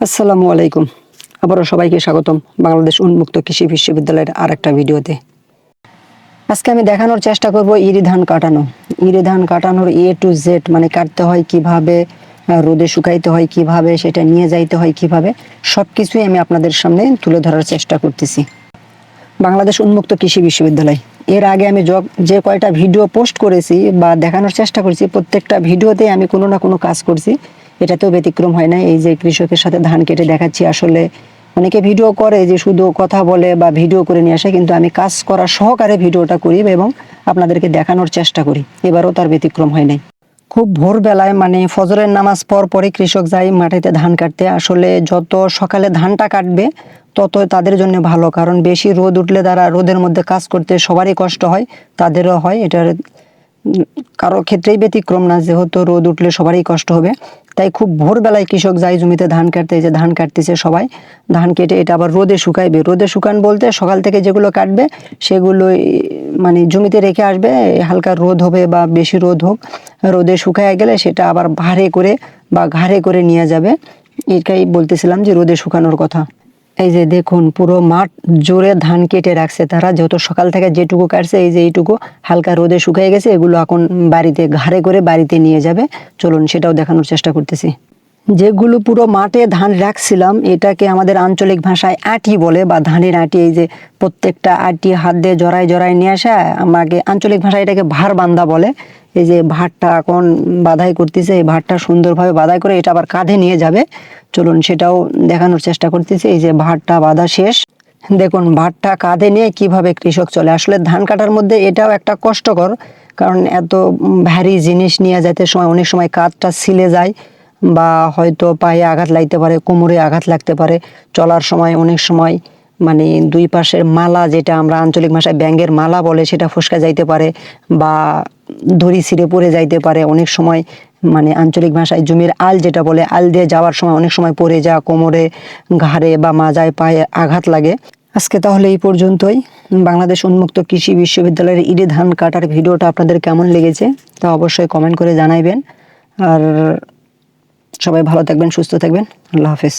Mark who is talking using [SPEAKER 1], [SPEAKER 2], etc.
[SPEAKER 1] আসসালামু আলাইকুম। আবারও সবাইকে স্বাগতম বাংলাদেশ উন্মুক্ত কৃষি বিশ্ববিদ্যালয়ের আর একটা ভিডিওতে। আজকে আমি দেখানোর চেষ্টা করব ইরি ধান কাটানো। ইরি ধান কাটানোর এ টু জেড মানে কাটতে হয় কীভাবে রোদে শুকাইতে হয় কীভাবে, সেটা নিয়ে যাইতে হয় কীভাবে সব কিছুই আমি আপনাদের সামনে তুলে ধরার চেষ্টা করতেছি। বাংলাদেশ উন্মুক্ত কৃষি বিশ্ববিদ্যালয়। এর আগে আমি য- কয়টা ভিডিও পোস্ট করেছি বা দেখানোর চেষ্টা করেছি, প্রত্যেকটা ভিডিওতে আমি কোনো না কোনো কাজ করছি। এটাতেও ব্যতিক্রম হয় না। এই যে কৃষকের সাথে ধান কেটে দেখাচ্ছি, আসলে অনেকে ভিডিও করে যে শুধু কথা বলে বা ভিডিও করে নিয়ে আসে, কিন্তু আমি কাজ করা সহকারে ভিডিওটা করি এবং আপনাদেরকে দেখানোর চেষ্টা করি। এবারও তার ব্যতিক্রম হয় নাই। খুব ভোরবেলায় মানে ফজরের নামাজ পর পরে কৃষক যায় মাটিতে ধান কাটতে। আসলে যত সকালে ধানটা কাটবে, তত তাদের জন্য ভালো। কারণ বেশি রোদ উঠলে তারা রোদের মধ্যে কাজ করতে সবারই কষ্ট হয়, তাদেরও হয়। এটার কারও ক্ষেত্রেই ব্যতিক্রম না, যেহেতু রোদ উঠলে সবারই কষ্ট হবে। তাই খুব ভোরবেলায় কৃষক যায় জমিতে ধান কাটতে যে ধান কাটতেছে সবাই, ধান কেটে এটা আবার রোদে শুকাইবে। রোদে শুকান বলতে সকাল থেকে যেগুলো কাটবে সেগুলো মানে জমিতে রেখে আসবে, হালকা রোদ হবে বা বেশি রোদ হোক, রোদে শুকায় গেলে সেটা আবার ভারে করে বা ঘাড়ে করে নিয়ে যাবে। এটাই বলতেছিলাম যে রোদে শুকানোর কথা। এই যে দেখুন, পুরো মাঠ জোরে ধান কেটে রাখছে তারা। যেহেতু সকাল থেকে যেটুকু কাটছে, এই যে এইটুকু হালকা রোদে শুকিয়ে গেছে, এগুলো এখন বাড়িতে, ঘাড়ে করে বাড়িতে নিয়ে যাবে। চলুন, সেটাও দেখানোর চেষ্টা করতেছি। যেগুলো পুরো মাঠে ধান রাখছিলাম, এটাকে আমাদের আঞ্চলিক ভাষায় আটি বলে বা ধানের আটি, এই যে প্রত্যেকটা আটি হাত দিয়ে জড়ায় জড়ায় নিয়ে আসা, আমাকে আঞ্চলিক ভাষায় এটাকে ভার বান্ধা বলে। এই যে ভাতটা এখন বাধাই করতেছে, এই ভাতটা সুন্দরভাবে বাধাই করে এটা আবার কাঁধে নিয়ে যাবে। চলুন সেটাও দেখানোর চেষ্টা করতেছি, এই যে ভাতটা বাঁধা শেষ। দেখুন, ভাতটা কাঁধে নিয়ে কীভাবে কৃষক চলে। আসলে ধান কাটার মধ্যে এটাও একটা কষ্টকর, কারণ এত ভারী জিনিস নিয়ে যেতে সময়, অনেক সময় কাঁধটা ছিলে যায় বা হয়তো পায়ে আঘাত লাগতে পারে, কোমরে আঘাত লাগতে পারে। চলার সময় অনেক সময় মানে দুই পাশের মালা যেটা আমরা আঞ্চলিক ভাষায় ব্যাঙ্গের মালা বলে সেটা ফসকা যাইতে পারে বা দড়ি ছিঁড়ে পড়ে যাইতে পারে। অনেক সময় মানে আঞ্চলিক ভাষায় জমির আল যেটা বলে, আল দিয়ে যাওয়ার সময় অনেক সময় পড়ে যা কোমরে, ঘাড়ে বা মাজায় পায়ে আঘাত লাগে। আজকে তাহলে এই পর্যন্তই। বাংলাদেশ উন্মুক্ত কৃষি বিশ্ববিদ্যালয়ের ইডি ধান কাটার ভিডিওটা আপনাদের কেমন লেগেছে তা অবশ্যই কমেন্ট করে জানাইবেন। আর সবাই ভালো থাকবেন, সুস্থ থাকবেন। আল্লাহ হাফেজ।